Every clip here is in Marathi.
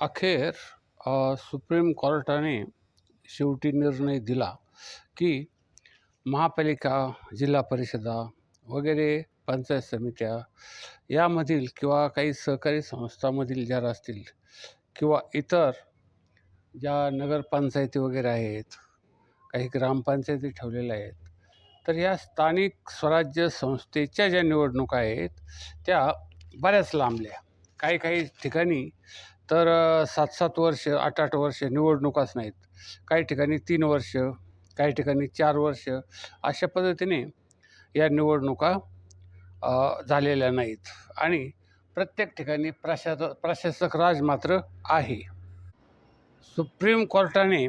अखेर सुप्रीम कोर्टाने शेवटी निर्णय दिला की महापालिका जिल्हा परिषदा वगैरे पंचायत समित्या यामधील किंवा काही सहकारी संस्थामधील ज्या असतील किंवा इतर ज्या नगरपंचायती वगैरे आहेत काही ग्रामपंचायती ठेवलेल्या आहेत तर या स्थानिक स्वराज्य संस्थेच्या ज्या निवडणुका आहेत त्या बऱ्याच लांबल्या. काही काही ठिकाणी तर सात सात वर्ष आठ आठ वर्ष निवडणुकाच नाहीत. काही ठिकाणी तीन वर्ष काही ठिकाणी चार वर्ष अशा पद्धतीने या निवडणुका झालेल्या नाहीत. आणि प्रत्येक ठिकाणी प्रशास प्रशासक राज मात्र आहे. सुप्रीम कोर्टाने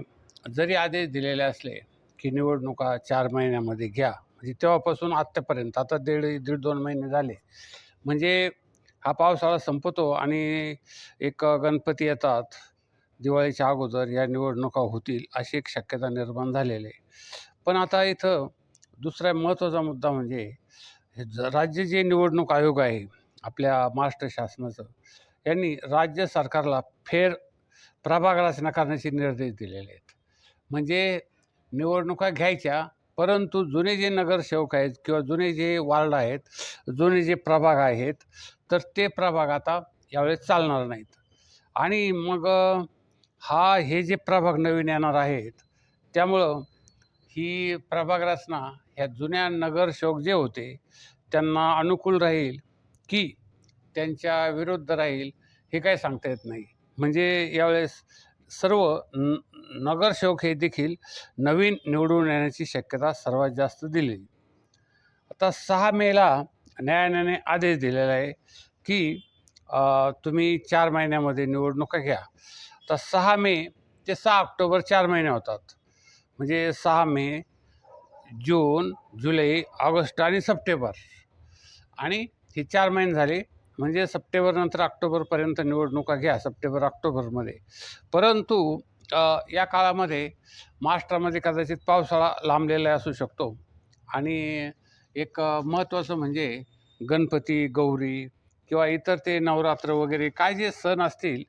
जरी आदेश दिलेले असले की निवडणुका चार महिन्यामध्ये घ्या म्हणजे तेव्हापासून आत्तापर्यंत आता दीड दीड दोन महिने झाले. म्हणजे हा पावसाळा संपतो आणि एक गणपती येतात. दिवाळीच्या अगोदर या निवडणुका होतील अशी एक शक्यता निर्माण झालेली आहे. पण आता इथं दुसरा महत्त्वाचा मुद्दा म्हणजे हे ज- राज्य जे निवडणूक आयोग आहे आपल्या महाराष्ट्र शासनाचं यांनी राज्य सरकारला फेर प्रभाग रचना करण्याचे निर्देश दिलेले आहेत. म्हणजे निवडणुका घ्यायच्या परंतु जुने जे नगरसेवक आहेत किंवा जुने जे वार्ड आहेत जुने जे प्रभाग आहेत तर ते प्रभाग आता यावेळेस चालणार नाहीत. आणि मग हा हे जे प्रभाग नवीन येणार आहेत त्यामुळं ही प्रभाग रचना ह्या जुन्या नगरसेवक जे होते त्यांना अनुकूल राहील की त्यांच्या विरुद्ध राहील हे काय सांगता येत नाही. म्हणजे यावेळेस सर्व नगरसेवक हे देखील नवीन निवडून येण्याची शक्यता सर्वात जास्त दिली. आता सहा मेला न्यायालयाने आदेश दिलेला आहे की तुम्ही चार महिन्यामध्ये निवडणुका घ्या. तर सहा मे ते सहा ऑक्टोबर चार महिने होतात. म्हणजे सहा मे जून जुलै ऑगस्ट आणि सप्टेंबर. आणि हे चार महिने झाले म्हणजे सप्टेंबरनंतर ऑक्टोबरपर्यंत निवडणुका घ्या सप्टेंबर ऑक्टोबरमध्ये परंतु या काळामध्ये महाराष्ट्रामध्ये कदाचित पावसाळा लांबलेला असू शकतो. आणि एक महत्त्वाचं म्हणजे गणपती गौरी किंवा इतर ते नवरात्र वगैरे काय जे सण असतील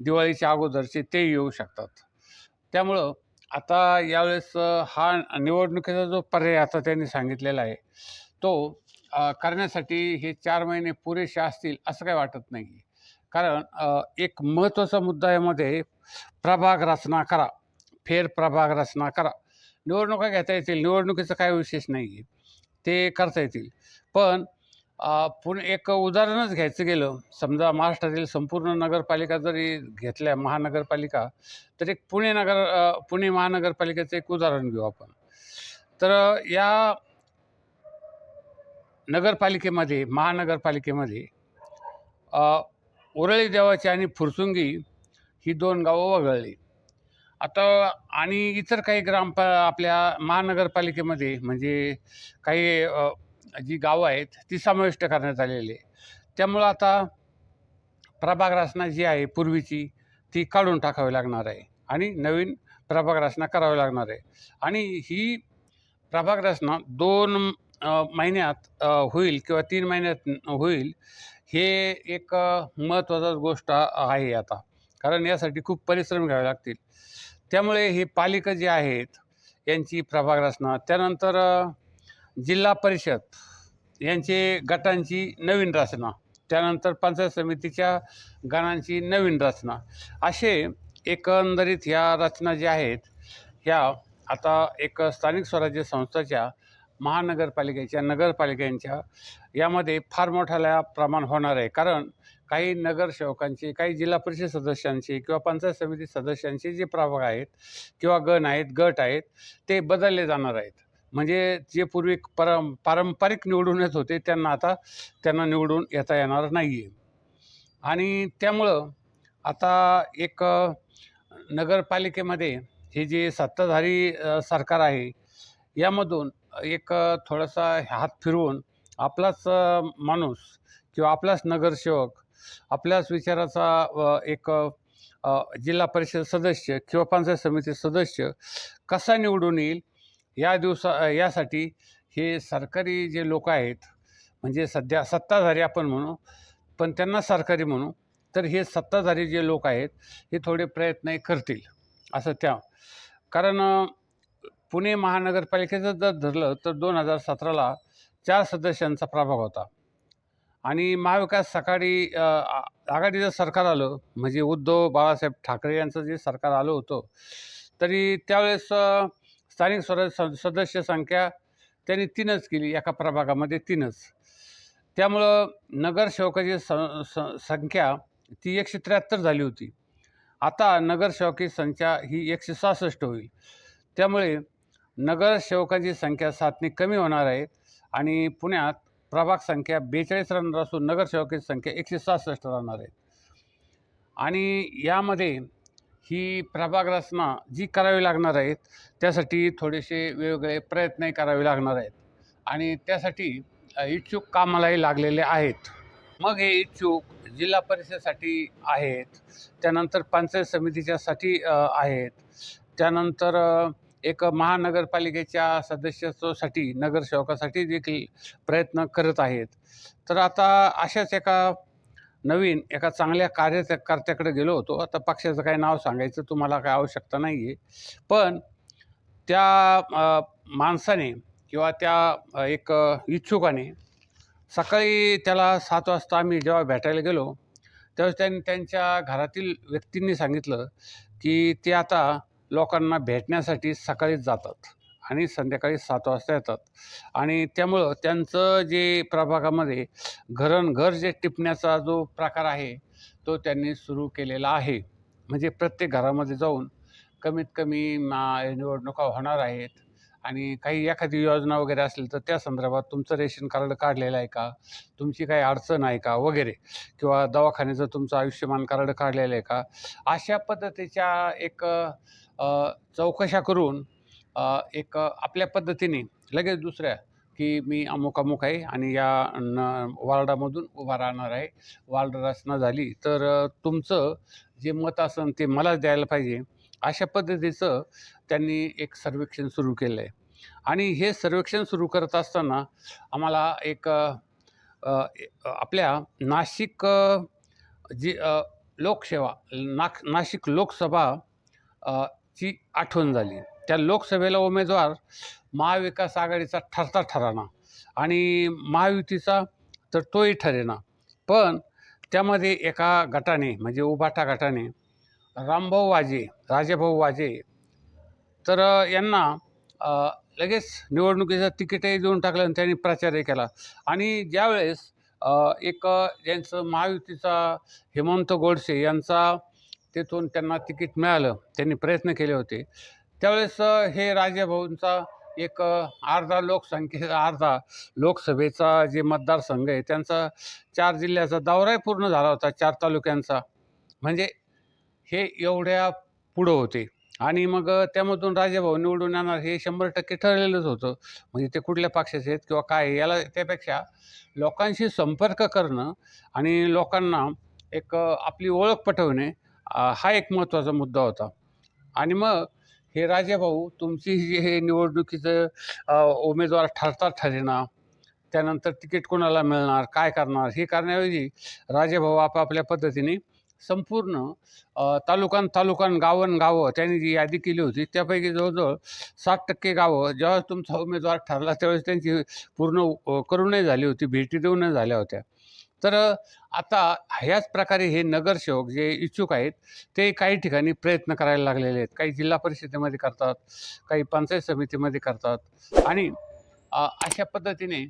दिवाळीच्या अगोदरचे ते येऊ शकतात. त्यामुळं आता यावेळेस हा निवडणुकीचा जो पर्याय आता त्यांनी सांगितलेला आहे तो करण्यासाठी हे चार महिने पुरेसे असतील असं काही वाटत नाही कारण एक महत्त्वाचा मुद्दा यामध्ये प्रभाग रचना करा फेर प्रभाग रचना करा. निवडणुका घेता येतील निवडणुकीचं काय विशेष नाही आहे. ते करता येतील. पण अ, पुणे एक उदाहरणच घ्यायचं गेलं समजा महाराष्ट्रातील संपूर्ण नगरपालिका जरी घेतल्या महानगरपालिका तर एक पुणे नगर पुणे महानगरपालिकेचं एक उदाहरण घेऊ आपण. तर या नगरपालिकेमध्ये महानगरपालिकेमध्ये उरळी देवाची आणि फुरसुंगी ही दोन गावं वगळली. आता आणि इतर काही ग्राम आपल्या महानगरपालिकेमध्ये म्हणजे काही जी गावं आहेत ती समाविष्ट करण्यात आलेली आहे. त्यामुळं आता प्रभाग रचना जी आहे पूर्वीची ती काढून टाकावी लागणार आहे आणि नवीन प्रभाग रचना करावी लागणार आहे. आणि ही प्रभाग रचना दोन महिन्यात होईल किंवा तीन महिन्यात होईल हे एक महत्त्वाचा महत्त्वाचाच गोष्ट आहे आता. कारण यासाठी खूप परिश्रम घ्यावे लागतील. त्यामुळे हे पालिका जी आहेत यांची प्रभाग रचना. त्यानंतर जिल्हा परिषद यांचे गटांची नवीन रचना. त्यानंतर पंचायत समितीच्या गणांची नवीन रचना. असे एकंदरीत ह्या रचना ज्या आहेत ह्या आता एक स्थानिक स्वराज्य संस्थाच्या महानगरपालिकेच्या नगरपालिकांच्या यामध्ये फार मोठ्या प्रमाण होणार आहे. कारण काही नगरसेवकांचे काही जिल्हा परिषद सदस्यांची किंवा पंचायत समिती सदस्यांचे जे प्रभाग आहेत किंवा गण आहेत गट आहेत ते बदलले जाणार आहेत. म्हणजे जे पूर्वी परं पारंपरिक निवडून येत होते त्यांना आता त्यांना निवडून येता येणार नाही आहे आणि त्यामुळं आता एक नगरपालिकेमध्ये हे जे सत्ताधारी सरकार आहे यामधून एक थोडासा हात फिरवून आपलाच माणूस किंवा आपलाच नगरसेवक आपल्याच विचाराचा एक जिल्हा परिषद सदस्य किंवा पंचायत समिती सदस्य कसा निवडून येईल? या दिवसा यासाठी हे सरकारी जे लोक आहेत म्हणजे सध्या सत्ताधारी आपण म्हणू पण त्यांना सरकारी म्हणू तर हे सत्ताधारी जे लोक आहेत हे थोडे प्रयत्न करतील असं त्या कारण पुणे महानगरपालिकेचं जर धरलं तर दोन हजार सतराला चार सदस्यांचा प्रभाग होता. आणि महाविकास सकाळी आघाडीचं सरकार आलं म्हणजे उद्धव बाळासाहेब ठाकरे यांचं जे सरकार आलं होतं तरी त्यावेळेस स्थानिक स्वराज्य स सदस्य संख्या त्यांनी तीनच केली एका प्रभागामध्ये तीनच. त्यामुळं नगरसेवकाची सं संख्या ती एकशे त्र्याहत्तर झाली होती. आता नगरसेवकी संख्या ही एकशे सहासष्ट होईल. त्यामुळे नगरसेवकांची संख्या सातने कमी होणार आहे आणि पुण्यात प्रभाग संख्या बेचाळीस राहणार असून नगरसेवकांची संख्या एकशे सहासष्ट राहणार आहे. आणि यामध्ये ही प्रभाग रचना जी करावी लागणार आहेत त्यासाठी थोडेसे वेगवेगळे प्रयत्नही करावे लागणार आहेत. आणि त्यासाठी इच्छुक कामालाही लागलेले आहेत. मग हे इच्छुक जिल्हा परिषदेसाठी आहेत त्यानंतर पंचायत समितीच्यासाठी आहेत. त्यानंतर एक महानगरपालिकेच्या सदस्यत्वासाठी नगरसेवकासाठी देखील प्रयत्न करत आहेत. तर आता अशाच एका नवीन एका चांगल्या कार्यकर्त्याकडे गेलो होतो. आता पक्षाचं काही नाव सांगायचं तुम्हाला काय आवश्यकता नाही आहे पण त्या माणसाने किंवा त्या एक इच्छुकाने सकाळी त्याला सात वाजता आम्ही जेव्हा भेटायला गेलो त्यावेळेस त्यांनी त्यांच्या घरातील व्यक्तींनी सांगितलं की ते आता लोकांना भेटण्यासाठी सकाळीच जातात आणि संध्याकाळी सात वाजता येतात. आणि त्यामुळं त्यांचं जे प्रभागामध्ये घरनघर जे टिपण्याचा जो प्रकार आहे तो त्यांनी सुरू केलेला आहे. म्हणजे प्रत्येक घरामध्ये जाऊन कमीत कमी मा निवडणुका होणार आहेत. आणि काही एखादी योजना वगैरे असेल तर त्या संदर्भात तुमचं रेशन कार्ड काढलेलं आहे का? तुमची काही अडचण आहे का? वगैरे. किंवा दवाखान्याचं तुमचं आयुष्यमान कार्ड काढलेलं आहे का? अशा पद्धतीच्या एक चौकशा करून एक आपल्या पद्धतीने लगेच दुसऱ्या की मी अमुक अमुक आहे आणि या न वार्डामधून उभा राहणार आहे. वार्ड रचना झाली तर तुमचं जे मत असेल ते मलाच द्यायला पाहिजे. अशा पद्धतीचं त्यांनी एक सर्वेक्षण सुरू केलं आहे आणि हे सर्वेक्षण सुरू करत असताना आम्हाला एक आपल्या नाशिक जी लोकसेवा नाक नाशिक लोकसभा ची आठवण झाली. त्या लोकसभेला उमेदवार महाविकास आघाडीचा ठरता ठराना आणि महायुतीचा तर तोही ठरेना. पण त्यामध्ये एका गटाने म्हणजे उभाटा गटाने रामभाऊ वाजे राजेभाऊ वाजे तर यांना लगेच निवडणुकीचं तिकीटही देऊन टाकलं आणि त्यांनी प्रचारही केला. आणि ज्यावेळेस एक ज्यांचं महायुतीचा हेमंत गोडसे यांचा तेथून त्यांना तिकीट मिळालं त्यांनी प्रयत्न केले होते. त्यावेळेस हे राजेभाऊंचा एक अर्धा लोकसंख्येचा अर्धा लोकसभेचा जे मतदारसंघ आहे त्यांचा चार जिल्ह्याचा दौराही पूर्ण झाला होता चार तालुक्यांचा. म्हणजे हे एवढ्या पुढं होते. आणि मग त्यामधून राजेभाऊ निवडून येणार हे शंभर टक्के ठरलेलंच होतं. म्हणजे ते कुठल्या पक्षाचे आहेत किंवा काय याला त्यापेक्षा लोकांशी संपर्क करणं आणि लोकांना एक आपली ओळख पटवणे हा एक महत्त्वाचा मुद्दा होता. आणि मग हे राजेभाऊ तुमची जी हे निवडणुकीचं उमेदवार ठरता ठरेना त्यानंतर तिकीट कोणाला मिळणार काय करणार हे करण्याऐवजी राजेभाऊ आपापल्या पद्धतीने संपूर्ण तालुकान तालुकान गावन गावं त्यांनी जी यादी केली होती त्यापैकी जवळजवळ सात टक्के गावं जेव्हा तुमचा उमेदवार ठरला त्यावेळेस त्यांची पूर्ण करूनही झाली होती भेटी देऊनही झाल्या होत्या. तर आता ह्याच प्रकारे हे नगरसेवक जे इच्छुक आहेत ते काही ठिकाणी प्रयत्न करायला लागलेले आहेत. काही जिल्हा परिषदेमध्ये करतात काही पंचायत समितीमध्ये करतात. आणि अशा पद्धतीने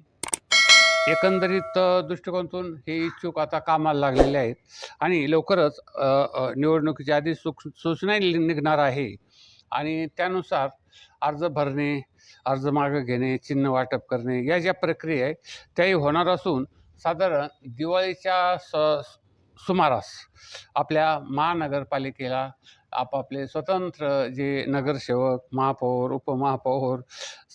एकंदरीत दृष्टिकोनातून हे इच्छुक आता कामाला लागलेले आहेत. आणि लवकरच निवडणुकीच्या आधी सुक सूचना निघणार आहे. आणि त्यानुसार अर्ज भरणे अर्ज मागं घेणे चिन्ह वाटप करणे या ज्या प्रक्रिया आहे त्याही होणार असून साधारण दिवाळीच्या स सुमारास आपल्या महानगरपालिकेला आपापले स्वतंत्र जे नगरसेवक महापौर उपमहापौर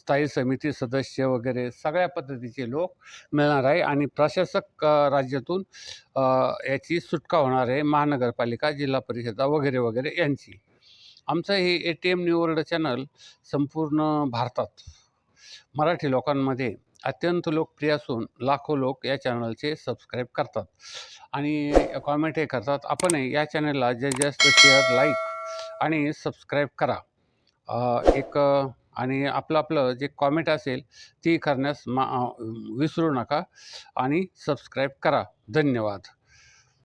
स्थायी समिती सदस्य वगैरे सगळ्या पद्धतीचे लोक मिळणार आहे आणि प्रशासक राज्यातून याची सुटका होणार आहे. महानगरपालिका जिल्हा परिषदा वगैरे वगैरे यांची. आमचं हे A T M new world channel संपूर्ण भारतात मराठी लोकांमध्ये अत्यंत लोकप्रिय असून लाखो लोक या चॅनलचे सबस्क्राईब करतात आणि कॉमेंट हे करतात. आपणही या चॅनलला जे जास्त शेअर लाईक आणि सबस्क्राईब करा. एक आणि आपलं आपलं जे कॉमेंट असेल ती करण्यास मा विसरू नका आणि सबस्क्राईब करा. धन्यवाद.